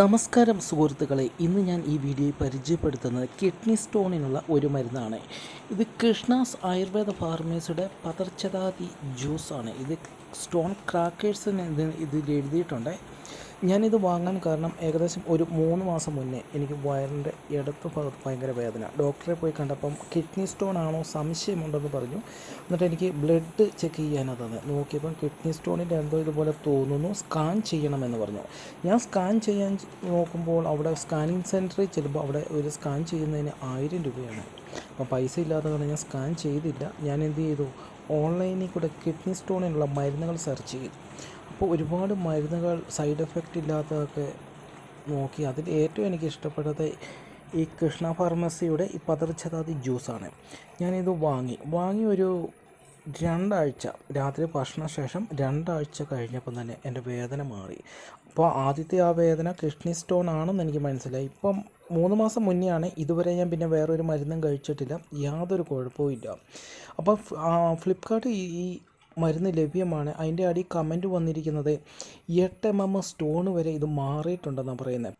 നമസ്കാരം സുഹൃത്തുക്കളെ ഇന്ന് ഞാൻ ഈ വീഡിയോയിൽ പരിചയപ്പെടുത്തുന്നത് കിഡ്നി സ്റ്റോണിനുള്ള ഒരു മരുന്നാണ്. ഇത് കൃഷ്ണാസ് ആയുർവേദ ഫാർമേസിയുടെ പതർച്ചതാതി ജ്യൂസാണ്. ഇത് സ്റ്റോൺ ക്രാക്കേഴ്സിന് ഇത് ഇതിൽ എഴുതിയിട്ടുണ്ട്. ഞാനിത് വാങ്ങാൻ കാരണം ഏകദേശം ഒരു മൂന്ന് മാസം മുന്നേ എനിക്ക് വയറിന്റെ ഇടത്ത് ഭാഗത്ത് ഭയങ്കര വേദന. ഡോക്ടറെ പോയി കണ്ടപ്പം കിഡ്നി സ്റ്റോൺ ആണോ സംശയമുണ്ടെന്ന് പറഞ്ഞു. എന്നിട്ട് എനിക്ക് ബ്ലഡ് ചെക്ക് ചെയ്യാനാണ് തന്നത് നോക്കിയപ്പം കിഡ്നി സ്റ്റോണിന്റെ എന്തോ ഇതുപോലെ തോന്നുന്നു. സ്കാൻ ചെയ്യണമെന്ന് പറഞ്ഞു. ഞാൻ സ്കാൻ ചെയ്യാൻ നോക്കുമ്പോൾ അവിടെ സ്കാനിങ് സെന്ററിൽ ചെല്ലുമ്പോൾ അവിടെ ഒരു സ്കാൻ ചെയ്യുന്നതിന് ആയിരം രൂപയാണ്. അപ്പം പൈസ ഇല്ലാതെ കാരണം ഞാൻ സ്കാൻ ചെയ്തില്ല. ഞാൻ എന്ത് ചെയ്തു? ഓൺലൈനിൽ കൂടെ കിഡ്നി സ്റ്റോണിനുള്ള മരുന്നുകൾ സെർച്ച് ചെയ്തു. അപ്പോൾ ഒരുപാട് മരുന്നുകൾ സൈഡ് എഫക്റ്റ് ഇല്ലാത്തതൊക്കെ നോക്കി അതിൽ ഏറ്റവും എനിക്ക് ഇഷ്ടപ്പെട്ടത് ഈ കൃഷ്ണ ഫാർമസിയുടെ ഈ പതർച്ചതാതി ജ്യൂസാണ്. ഞാനിത് വാങ്ങി. വാങ്ങി ഒരു രണ്ടാഴ്ച. രാത്രി ഭക്ഷണ ശേഷം രണ്ടാഴ്ച കഴിഞ്ഞപ്പം തന്നെ എന്റെ വേദന മാറി. അപ്പോൾ ആദ്യത്തെ ആ വേദന കിഡ്നി സ്റ്റോൺ ആണെന്ന് എനിക്ക് മനസ്സിലായി. ഇപ്പം മൂന്ന് മാസം മുന്നെയാണ്. ഇതുവരെ ഞാൻ പിന്നെ വേറൊരു മരുന്നും കഴിച്ചിട്ടില്ല. യാതൊരു കുഴപ്പവും ഇല്ല. അപ്പോൾ ഫ്ലിപ്കാർട്ട് ഈ മരുന്ന് ലഭ്യമാണ്. അതിന്റെ അടി കമന്റ് വന്നിരിക്കുന്നത് എട്ട് എം എം സ്റ്റോൺ വരെ ഇത് മാറിയിട്ടുണ്ടെന്നാണ് പറയുന്നത്